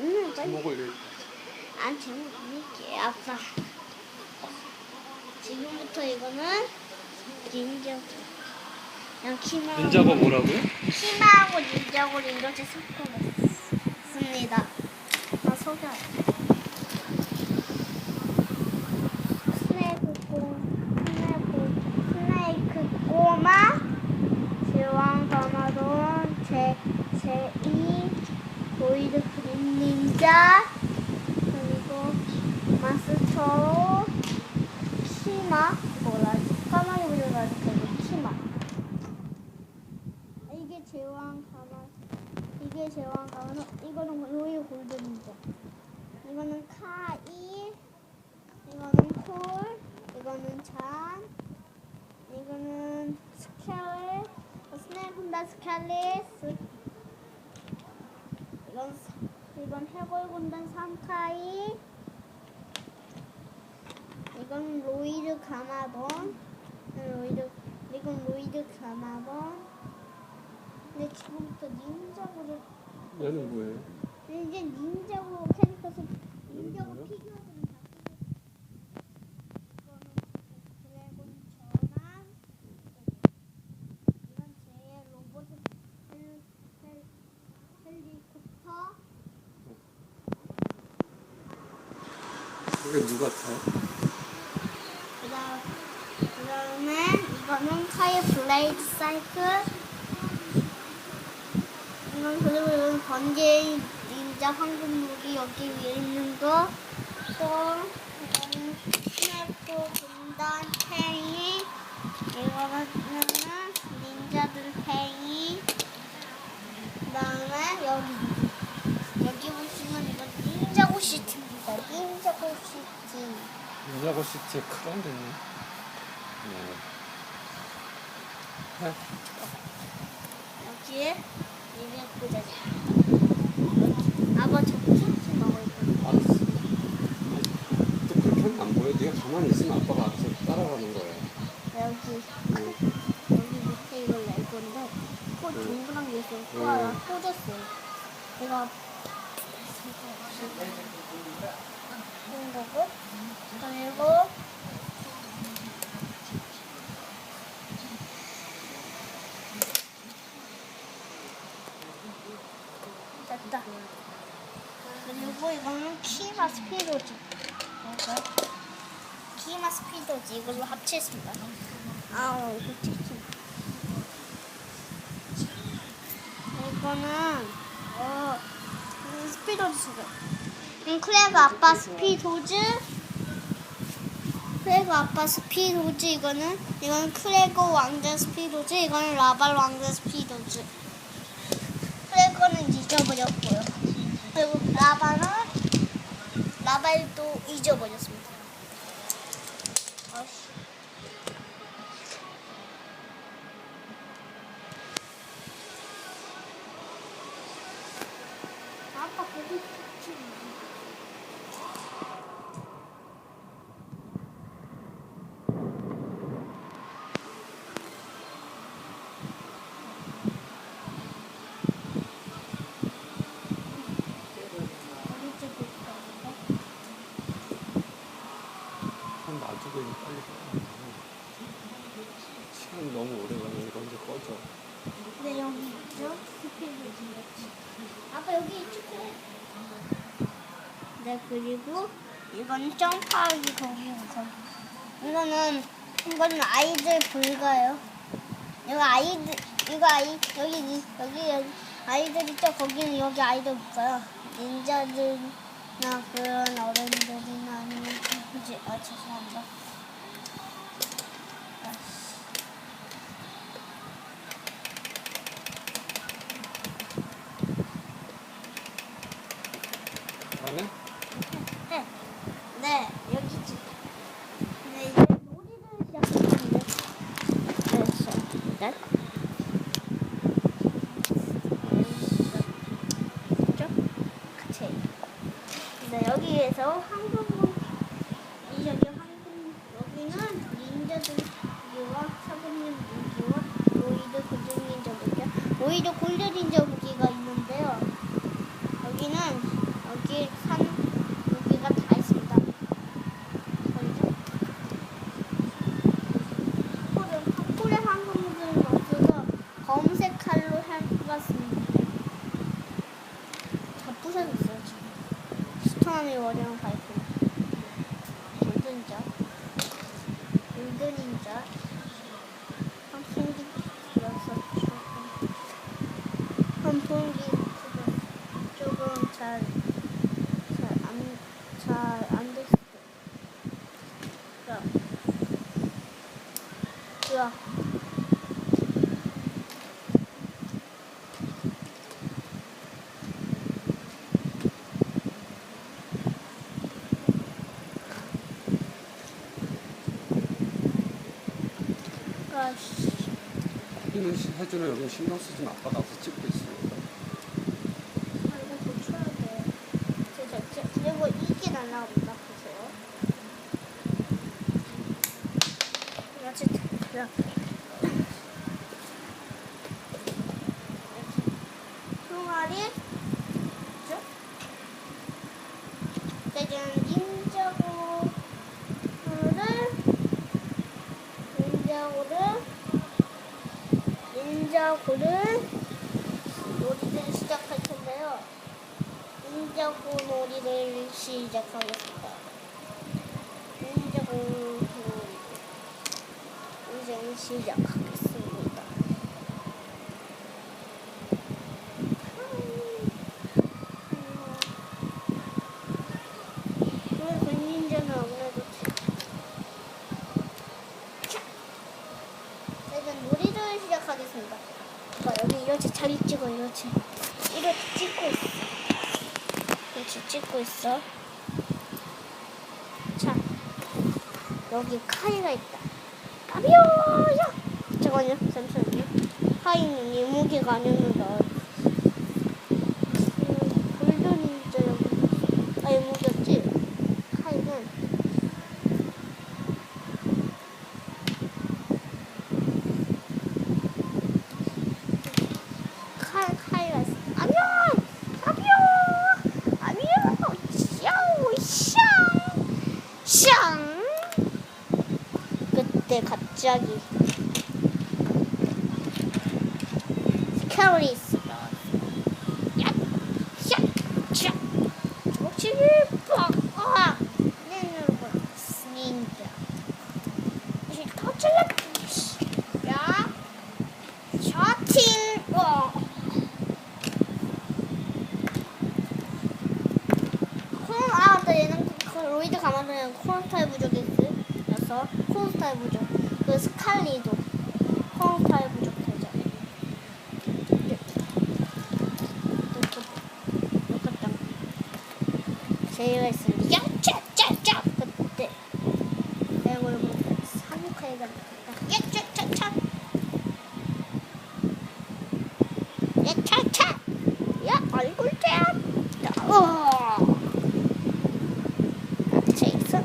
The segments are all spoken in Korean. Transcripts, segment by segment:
응, 빨리. 제목을 안 제목 드릴게요, 아빠. 지금부터 이거는 닌자. 그냥 키만. 닌자가 뭐라고요? 키마하고 닌자고를 이렇게 섞어봤습니다. 아, 속여. 스네이크 꼬, 스네이크, 스네이크 꼬마, 제왕 가마돈, 제, 제2, 보이드 닌자, 그리고 마스터, 키마, 뭐라지? 까마귀 부려가지고 그리고 키마. 이게 제왕 가마, 이게 제왕 가마, 이거는 로이 골든이죠. 이거는 카이, 이거는 콜, 이거는 잔, 이거는 스켈, 스네군다 스켈리스, 이건 사- 이건 해골군단 삼카이, 이건 로이드 가마돈, 로이드 이건 로이드 가마돈. 근데 지금부터 닌자고를 얘는 뭐예요? 이제 닌자고 캐릭터서 닌자고 뭐요? 피규어들은 다 이거는 드래곤 전환 이건 제 로봇 헬, 헬, 헬리콥터 그게 누가 타요? 그다음에 이거는 카이 블레이드 사이클 이건 그리고 이건 번개 닌자 황금 무기 여기 위에 있는 거. 또 이거는 스냅프 군단 팽이 이거는 닌자들 팽이 그다음에 여기 여기 보시면 이건 닌자고 시티입니다. 닌자고 시티. 닌자고 시티에 크란데네. 네. 여기에 이게 보자. 아빠 저 킹킹 먹을 거야. 알았어. 또 그렇게 하면 안 보여. 네가 가만히 있으면 아빠가 알아서 따라가는 거야. 여기 응. 여기 밑에 이걸 낼 건데 코 동그란 게 있어. 코 하나 꽂았어요. 내가 거고 그리고 됐다. 그리고 이거는 키마 스피도지. 키마 스피도지 이걸로 합쳤습니다. 아우 이거 찍지 이거는 어 음, 스피도즈 수가. 음, 크레그 아빠 스피도즈. 크레그 아빠 스피도즈 이거는 이거는 크레그 왕자 스피도즈 이거는 라발 왕자 스피도즈. 크레그는 잊어버렸고요. 그리고 라발은 라발도 잊어버렸습니다. 아씨. 아빠 거기 있지. 어디 쪽에 있다는데? 한 놔두고 이제 빨리 가. 시간이 너무 오래 가면 이거 이제 꺼져. 네 여기 있죠? 스피드 진짜. 아빠 여기 있죠? 네 그리고 이건 점프하기 거기 거기. 이거는 이거는 아이들 불가요. 이거 아이들 이거 아이 여기 이- 여기 여기 아이들 있죠? 거기는 여기 아이들 없어요. 닌자들나 그런 어른들이나 아니면 굳이 아 죄송합니다. 아씨. 안에? 네. 네, 여기 지 네, 이제 놀이를 시작하는데. 됐어. 네. 됐죠? 같이. 네, 여기에서 한국은 이 여기 한국 닌자들 무기와 사부님 무기와 로이드 고등 닌자 무기와 로이드 골드 닌자 무기가 있는데요. 여기는 여기 산 여기가 다 있습니다. 보이죠? 팝콜은 팝콜의 황금들은 없어서 검색 칼로 해봤습니다. 다 부셔졌어요 지금. 스토미 워리언 파이프. 골든자. 골든인자. 선풍기 들어서 조금. 선풍기 들어서 조금 잘, 잘 안, 잘 안 됐어요. 자. 자. 아, 씨. 시- 해주는 여기 신경 쓰지 마. 아빠가 와서 찍고 있으니까. 아, 이거 고쳐야 돼. 제, 제, 제, 그리고 이게 날라온다. 보세요. 같이 이렇게. 총알이 있죠? 이제 닌자고를 닌자고를 닌자고를 놀이를 시작할 텐데요. 닌자고 놀이를 시작하겠습니다. 닌자고 놀이 이제 시작하겠습니다. 왜그 닌자는 아무래도 자, 이제 놀이를 시작하겠습니다. 봐 여기 이렇게 자리 찍어 이렇게. 이렇게 찍고 있어. 이렇게 찍고 있어. 자 여기 카이가 있다. 까비오야 잠깐만요 잠시만요 카이는 이 무기가 아니었는데 음, 골든 인자 여기 아 이 무기였지 카이는 칼, 칼가 있어. 아니야! 아니야! 아니야! 샤오, 샹! 샹! 그때 갑자기 스켈리스 나왔어. 야! 샤! 샤! 목치기 빡! 아! 내누르고 닌자. 이제 터질러! 야! 샤팅! 어! 콩, 아, 나 얘는 그 로이드 가만히는 콩스타일 부족이었어. 콩스타일 부족. 그 스칼리도 콩스타일 부족 되죠. 똑같다. 제이가 있으면 야차차차 그때 내 얼굴 사육하이가 야차차차 야차차 야 얼굴 떼야 어 제이슨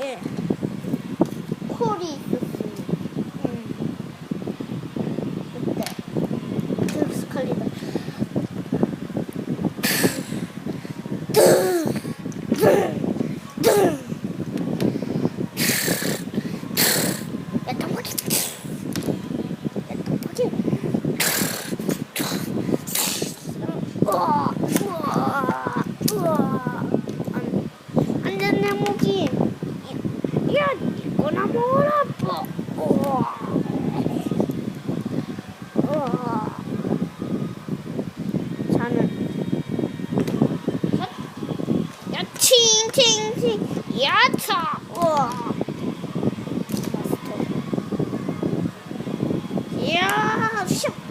예 콜이 있었습니다 음 그때 그 스칼리다 야 떡볶이 야 떡볶이 우와, 우와, 우와. 안, 안 됐네, 모기. 야, 이거나 먹어라, 뭐. 우와. 우와. 자는. 야, 야, 칭, 칭, 칭. 야차. 우와. 마스터. 야, 슉.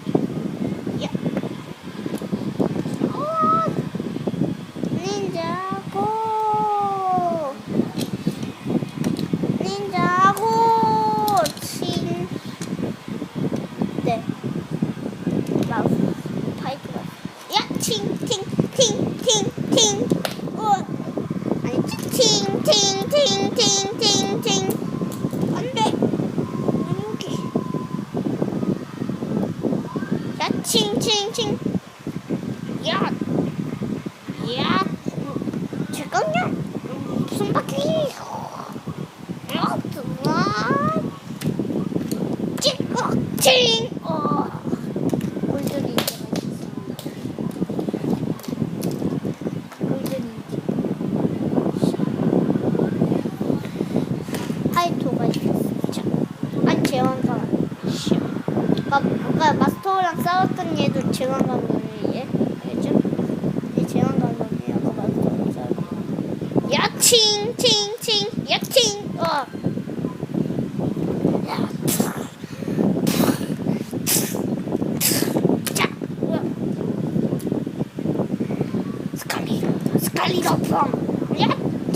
칭칭. 야. 야. 잠깐만. 무슨 바퀴? 야. 칭.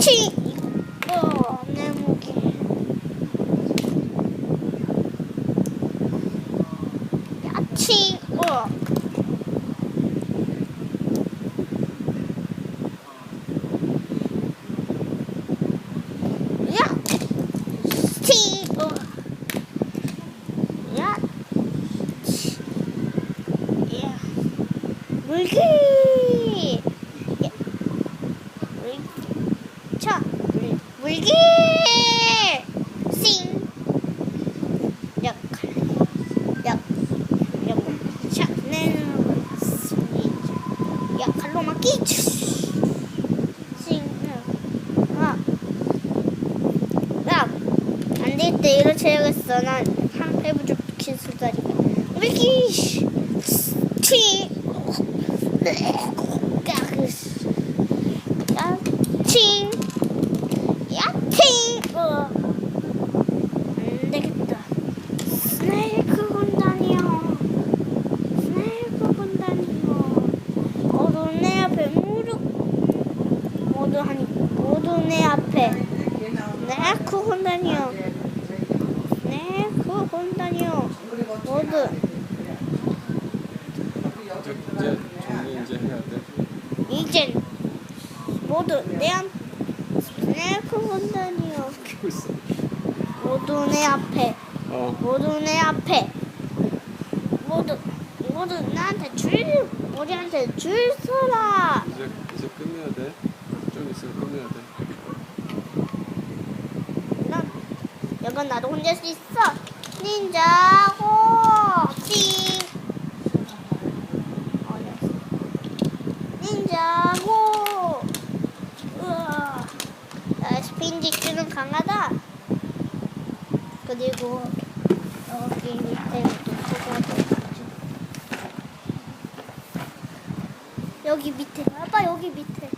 야칭! 어, 내 무기. 야칭! 어! 야! 치! 어! 야! 치! 야! 물기! 야! 물, 차! 물, 물기! 싱! 야! 야! 야! 차! 내는 싱! 싱! 아! 야! 안 되겠다. 이렇게 해야겠어. 난 한 패부족 기술다리가. 물기! 치! 야! 칭! 야! 칭! 어. 안 되겠다. 스네이크 군단이요. 스네이크 군단이요. 모두 내 앞에 무릎. 모두 하니 모두 내 앞에. 스네이크 군단이요. 스네이크 군단이요. 모두 이제 이제 정리 이제 해야 돼. 이젠 모두 내 앞. 스네이크 군단이요. 키고 있어. 모두 내 앞에. 어. 모두 내 앞에 모두 모두 나한테 줄 우리한테 줄 서라 이제 이제 끝내야 돼. 좀 있으면 끝내야 돼. 난 이건 나도 혼자 할 수 있어 닌자고 띵 어렸어 닌자고 우와 나 스핀 직주는 강하다 그리고 여기 밑에 또 여기 밑에. 아빠 여기 밑에.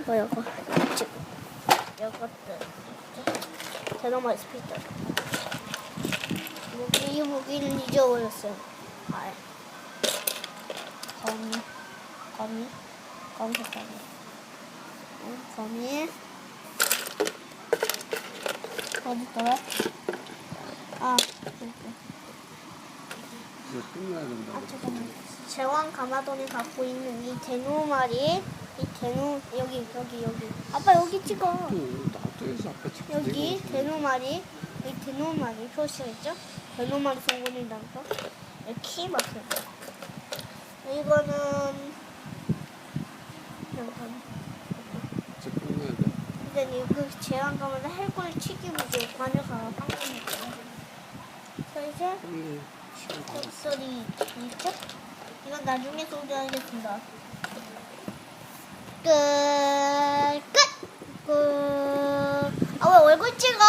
이거 이거 지금 이것도 대나무 스피커 무기 이 무기는 잊어버렸어요. 아 거미. 거미? 검색 거미 응, 거미. 어딨더라 아. 이제 끝내야 된다. 아 잠깐만. 제왕 가마돈이 갖고 있는 이 대노 말이 이 대노 여기 여기 여기. 아빠 여기 찍어. 응, 나쪽에서 아까 찍 여기 대노말이 이 대노말이 표시가 있죠? 대노말이 성분이라는 거 이렇게 막혀요. 이거는 잠깐 이제 이거 제왕 가면 해골 치기무게 관여가 이제 끝내. 시간 다 됐어. 소리 있죠? 이건 나중에 소개하겠습니다 끝 끝! 끝! 아 왜 얼굴 찍어?